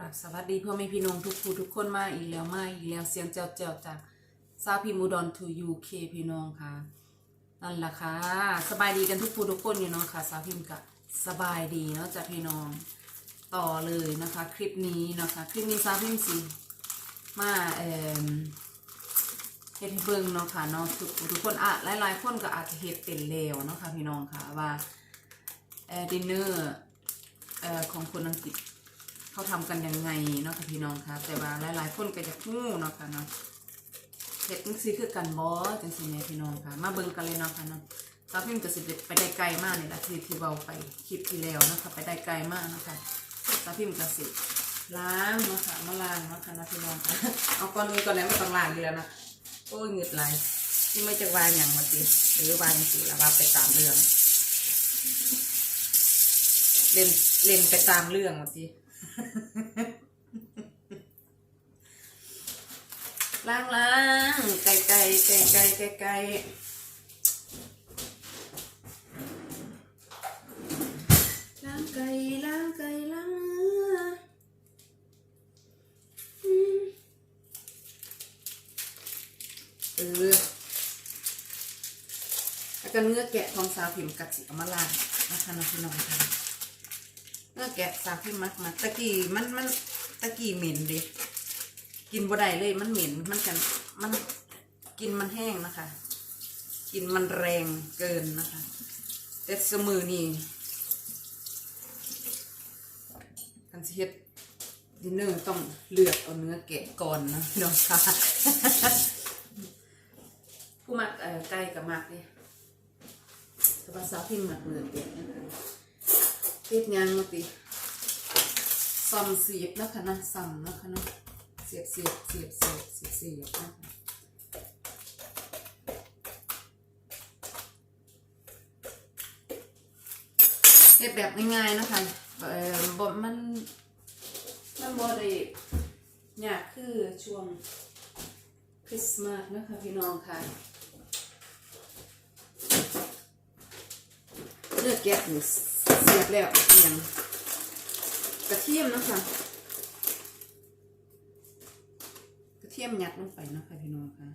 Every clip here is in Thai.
ราบสวัสดีพ่อแม่พี่น้องทุกผู้ทุกคนมาอีกแล้วมาอีกแล้วเสียงเจ้าเจ้าจากซาพิมูดอนทูยูเคพี่น้องค่ะนั่นแหละค่ะสบายดีกันทุกผู้ทุกคนอยู่เนาะค่ะซาพิมกะสบายดีเนาะจาพี่น้องต่อเลยนะคะ คลิปนี้นะคะคลิปนี้ซาพิมสิมาเอ่อเฮ็ดเบิ่งเนาะค่ะเนาะทุกทุกคนอะหลายๆคนก็อาจจะเฮ็ดเป็นแล้วเนาะค่ะพี่น้องค่ะว่าเอ่อดินเนอร์เอ่อของคนอังกฤษ เขาทำกันยังไงเนาะค่ะพี่น้องคะแต่ว่าหลายๆคนก็จะฮู้เนาะค่ะเนาะเฮ็ดจังซี่คือกันบ่จังซี่แม่พี่น้องค่ะ มาเบิ่งกันเลยเนาะค่ะเนาะสาวพิมพ์ก็สิไปได้ไกลมากนี่ล่ะที่ที่เว้าไปคลิปที่แล้วนะคะไปได้ไกลมากนะคะสาวพิมพ์ก็สิล้างเนาะค่ะมาล้างเนาะค่ะนะพี่น้องค่ะเอาก่อนอื่นก่อนแล้วไม่ต้องล้างอยู่แล้วนะโอ้ยหงุดหลที่ไม่จะวางหยังว่าติหรือวางจังซี่ล่ะว่าไปตามเรื่องเล่นเล่นไปตามเรื่องว่าติ ล้างล้างไก่ไก่ไก่ไก่ไก่ไก่ล้างไก่ล้างไก่ล้างเนื้ออืมเออแล้วก็เนื้อแกะของสาวผิมกัดสีอมาล้านะคะน้องพี่น้องค่ะ เนื้อแกะสาวผิมมักมาตะกี้มันมันตะกี้เหม็นดิกินบ่ได้เลยมันเหม็นมันกันมันกินมันแห้งนะคะ กินมันแรงเกินนะคะ แต่สมือนี่กันสิเฮ็ดดินเนอร์ต้องเลือกเอาเนื้อแกะก่อนนะพี่น้องค่ะผู้มักเอ่อไก่กับมักเนี่ยภาษาพิมพ์มักเนื้อแกะนะคะ เฮ็ดยังมาติซอมเสียบนะคะนะซอมนะคะเนาะเสียบเสียบเสียบเสียบเสียบเสียบนะคะเฮ็ดแบบง่ายๆนะคะเอ่อบมันมันบ่ได้ยากคือช่วงคริสต์มาสนะคะพี่น้องค่ะเลือกแกะนี่ เสียบแล้วเอียงกระเทียมนะคะกระเทียมยัดลงไปนะคะพี่น้องค่ะ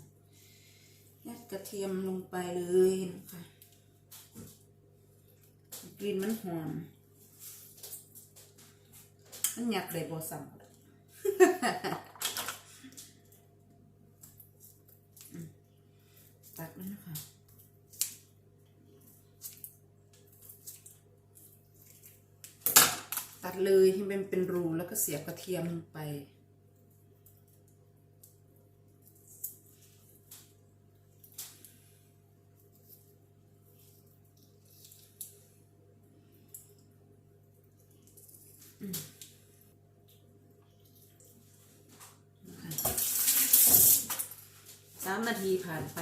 ยัดกระเทียมลงไปเลยนะคะกลิ่นมันหอมมันยัดเลยบอสัมอืมตักแล้วนะคะ ตัดเลยให้มันเป็นรูแล้วก็เสียบกระเทียมลงไป สามนาทีผ่านไป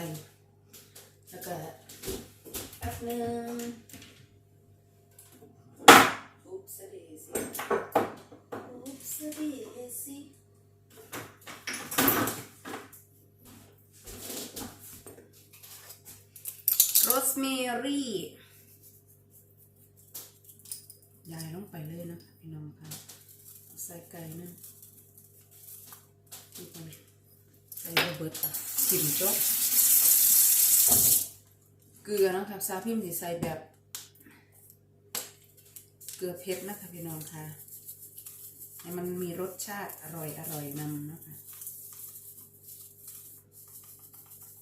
แล้วก็แป๊บนึงอุ๊บสเดซิอุ๊บสเดซิโร สแมรี่ยายลงไปเลยนะคะพี่น้องค่ะใส่ไก่นะที่ไปใส่ระเบิดอะกินจบเกลือนะครับซาพิมพ์สิใส่แบบ เกลือเผ็ดนะคะพี่น้องค่ะให้มันมีรสชาติอร่อยอร่อยนำนะคะ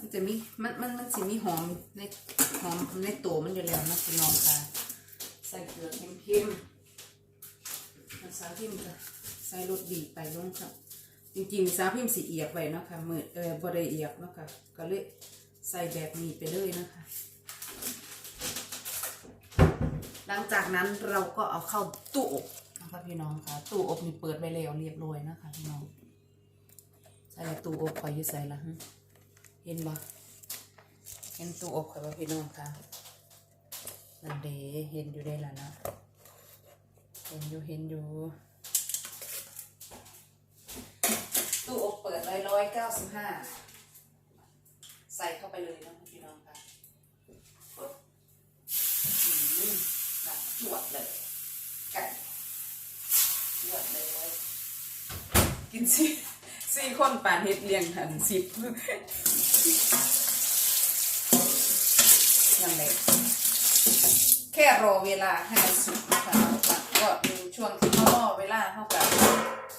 มันจะมีมันมันมันสิมีหอมในหอมในตัวมันอยู่แล้วนะพี่น้องค่ะ ใส่เกลือเค็มๆแล้วซาพิมพ์จะใส่รสดีไปลงครับจริงๆสาพิมพ์สีเอียกไว้นะคะมือเออบริเอียกนะคะก็เลยใส่แบบนี้ไปเลยนะคะ หลังจากนั้นเราก็เอาเข้าตู้อบนะคะพี่น้องค่ะ ตู้อบนี่เปิดไว้แล้วเรียบร้อยนะคะพี่น้องใส่ตู้อบคอยอยู่ใส่ละฮะ เห็นบ่เห็นตู้อบคอยบ่พี่น้องค่ะนั่นเดเห็นอยู่ได้แล้วนะเห็นอยู่เห็นอยู่ตู้อบเปิดไว้ร้อยเก้าสิบห้าใส่เข้าไปเลยนะพี่น้องค่ะปุ๊บอืมจวดเลยไก่จวดเลย กินสี่ สี่คนปานเฮ็ดเลี้ยงหันสิบนั่นแหละแค่รอเวลาให้มันสุกนะคะก็ดูช่วงที่เขารอเวลาเขากับ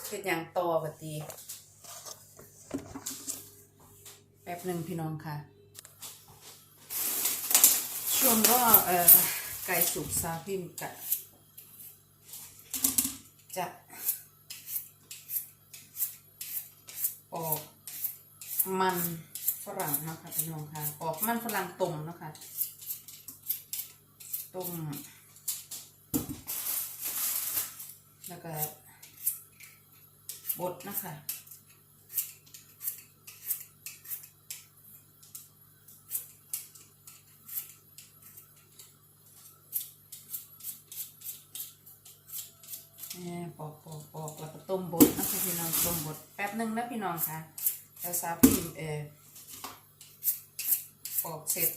เป็นอย่างต่อปฏิแป๊บหนึ่งพี่น้องค่ะ ช่วงก็เอ่อไก่สุกซาพิมกะจะ ออกมันฝรั่งนะคะพี่น้องค่ะออกมันฝรั่งต้มนะคะต้มแล้วก็บดนะคะปอกปอก หนึ่งนะพี่น้องค่ะแล้วซาพี่เออปอกเสร็จ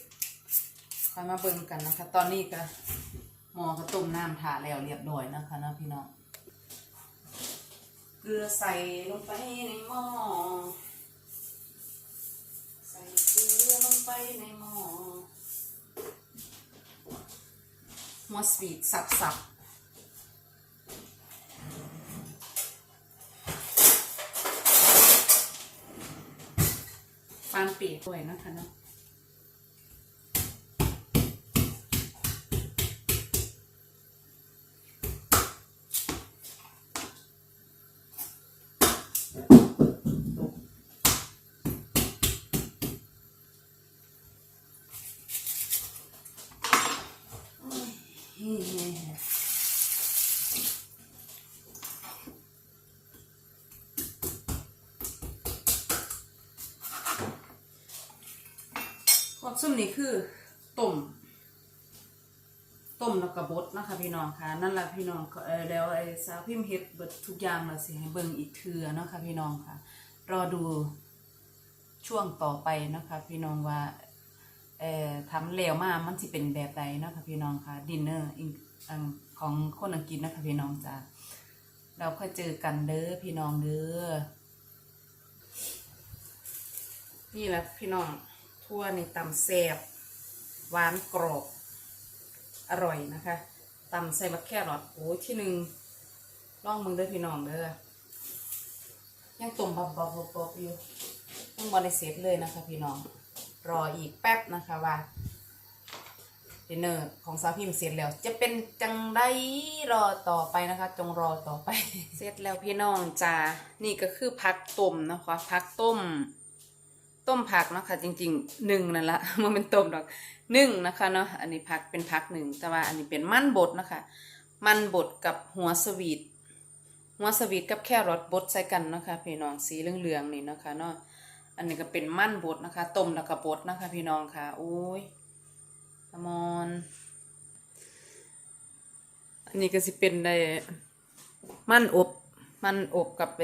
ค่อยมาเบิ่งกันนะคะ ตอนนี้ก็หม้อก็ต้มน้ำถาแล้วเรียบร้อยนะคะนะพี่น้องเกลือใส่ลงไปในหม้อใส่เกลือลงไปในหม้อหัวสวีทสับๆ ฟานเปียกด้วยนะคะเนาะโอ้ย ซุ่มนี่คือต้มต้มแล้วก็บดนะคะพี่น้องค่ะ นั่นแหละพี่น้องเออแล้วไอ้สาวพิมพ์เฮ็ดเบิดทุกอย่างแล้วสิให้เบิ่งอีกเทื่อเนาะค่ะพี่น้องค่ะ รอดูช่วงต่อไปนะคะพี่น้องว่าเอ่อทำแล้วมากมันสิเป็นแบบใดเนาะค่ะพี่น้องค่ะดินเนอร์ของคนอังกฤษนะคะพี่น้องจ้าเราค่อยเจอกันเด้อพี่น้องเด้อนี่แหละพี่น้อง ทั่วในตำแซบหวานกรอบ อร่อยนะคะตำใส่มะแครอทโอ้ที่หนึ่งล่องมึงเด้อพี่น้องเด้อยังต้มบับบับบับอยู่ยังบริเสร็จเลยนะคะพี่น้อง รออีกแป๊บนะคะว่าดินเนอร์ของสาวพิมพ์เสร็จแล้ว จะเป็นจังได้รอต่อไปนะคะ จงรอต่อไป เสร็จแล้วพี่น้องจ้านี่ก็คือพักต้มนะคะพักต้ม ต้มผักเนาะค่ะจริงๆหนึ่งนั่นละมันเป็นต้มดอกหนึ่งนะคะเนาะอันนี้ผักเป็นผักหนึ่งแต่ว่าอันนี้เป็นมันบดนะคะมันบดกับหัวสวีทหัวสวีทกับแครอทบดใส่กันนะคะพี่น้องสีเหลืองๆนี่นะคะเนาะอันนี้ก็เป็นมันบดนะคะต้มแล้วก็บดนะคะ พี่น้องค่ะโอ้ยอมอนอันนี้ก็สิเป็นในมันอบมันอบกับไป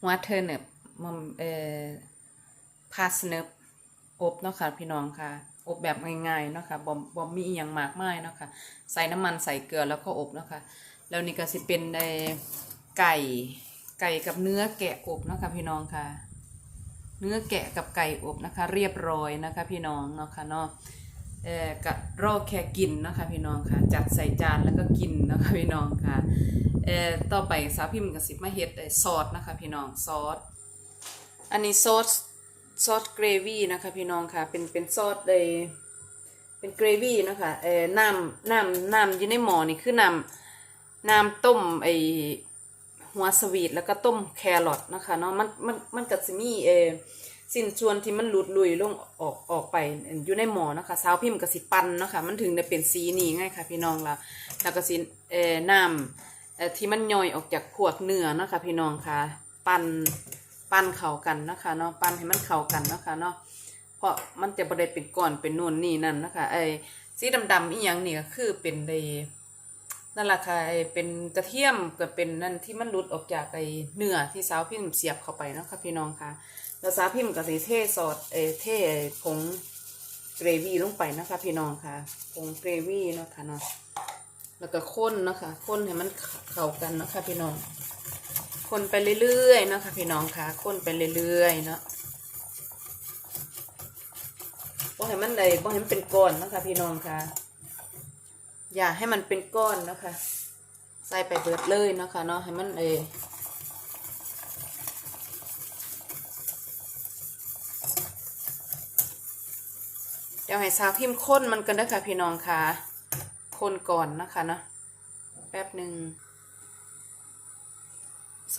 หัวเทอร์เนบมันเอ่อ พาสเนปอบเนาะค่ะพี่น้องค่ะ อบแบบง่ายๆเนาะค่ะบ่บ่มีอย่างมากมายเนาะค่ะใส่น้ำมันใส่เกลือแล้วก็อบเนาะค่ะแล้วนี่ก็สิเป็นในไก่ไก่กับเนื้อแกะอบเนาะค่ะพี่น้องค่ะ เนื้อแกะกับไก่อบนะคะ เรียบร้อยนะคะ พี่น้องเนาะค่ะเนาะเอ่อก็รอแค่กินนะคะพี่น้องค่ะ จัดใส่จานแล้วก็กินนะคะพี่น้องค่ะเอ่อต่อไปสาวพิมพ์กับสิมาเฮ็ดซอสนะคะ พี่น้องซอสอันนี้ซอส ซอสเกรวี่นะคะพี่น้องค่ะ เป็นเป็นซอสเลยเป็นเกรวี่นะคะเอ่อน้ำน้ำน้ำอยู่ในหม้อนี่คือน้ำน้ำต้มไอหัวสวีทแล้วก็ต้มแครอทนะคะเนาะมันมันมันก็จะมีเอสิ้นส่วนที่มันหลุดลุยลงออกออกไปอยู่ในหมอนะคะสาวพิมพ์ก็สิปั่นนะคะมันถึงได้เป็นสีนี้ไงค่ะพี่น้องละแล้วก็สิเอ่อน้ำเอ่อที่มันย่อยออกจากพวกเนื้อนะคะพี่น้องค่ะปั่น ปั้นเข้ากันนะคะเนาะปั้นให้มันเข้ากันนะคะเนาะเพราะมันจะบ่ได้เป็นก้อนเป็นนูนนี่นั่นนะคะไอ้สีดำๆอีหยังนี่ก็คือเป็นไอ้นั่นแหละค่ะไอ้เป็นกระเทียมก็เป็นนั่นที่มันหลุดออกจากไอ้เนื้อที่สาวพิมพ์เสียบเข้าไปเนาะค่ะพี่น้องค่ะแล้วสาวพิมพ์ก็สิเทซอสเอ้เทผงเกรวี่ลงไปนะคะพี่น้องค่ะผงเกรวี่เนาะค่ะเนาะแล้วก็ข้นนะคะข้นให้มันเข้ากันนะคะพี่น้อง คนไปเรื่อยๆเนาะค่ะพี่น้องค่ะคนไปเรื่อยๆเนาะบ่ให้มันใดบ่ให้มันเป็นก้อนนะคะพี่น้องค่ะ อย่าให้มันเป็นก้อนนะคะใส่ไปเบิดเลยนะคะเนาะให้มันเออเดี๋ยวให้สาวพิมพ์ข้นมันกันนะคะพี่น้องค่ะคนก่อนนะคะเนาะแป๊บหนึ่ง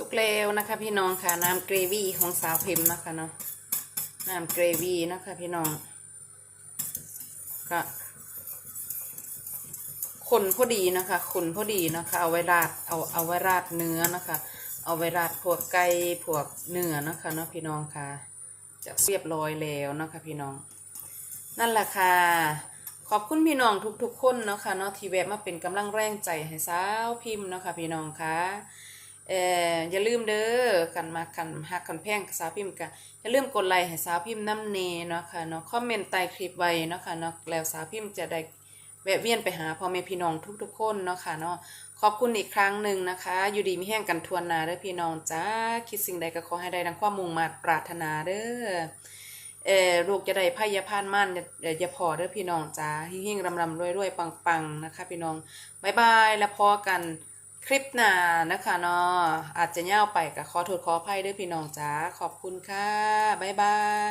สุกเร็วนะคะ พี่น้องค่ะน้ำเกรวี่ของสาวพิมพ์นะคะเนาะน้ำเกรวี่นะคะพี่น้องก็คนพอดีนะคะคนพอดีนะคะ เอาไว้ราดเอาเอาไว้ราดเนื้อนะคะ เอาไว้ราดพวกไก่พวกเนื้อนะคะเนาะพี่น้องค่ะ จะเรียบร้อยแล้วนะคะพี่น้อง นั่นแหละค่ะ ขอบคุณพี่น้องทุกๆคนเนาะค่ะเนาะที่แวะมาเป็นกำลังแรงใจให้สาวพิมพ์นะคะพี่น้องค่ะ เอออย่าลืมเด้อกันมากันหักกันแพงสาวพิมพ์กันอย่าลืมกดไลค์ให้สาวพิมพ์น้ำเนเนาะค่ะเนาะคอมเมนต์ใต้คลิปไว้เนาะค่ะเนาะแล้วสาวพิมพ์จะได้แวะเวียนไปหาพ่อแม่พี่น้องทุกๆคนเนาะค่ะเนาะขอบคุณอีกครั้งหนึ่งนะคะ อยู่ดีมีแห้งกันทวนนาเด้อพี่น้องจ้าคิดสิ่งใดก็ขอให้ได้ดังความมุ่งมา่ปรารถนาเด้อเออลูกจะได้พยาพานมั่นอย่าอย่าพอเด้อพี่น้องจ้าหิ่งๆรำๆรวยๆปังๆนะคะ พี่น้องบายบายแล้วพอกัน คลิปหนานะคะเนาะอาจจะเง่าวไปกับขอโทษขออภัยด้วยพี่น้องจ้าขอบคุณค่ะ บ๊ายบาย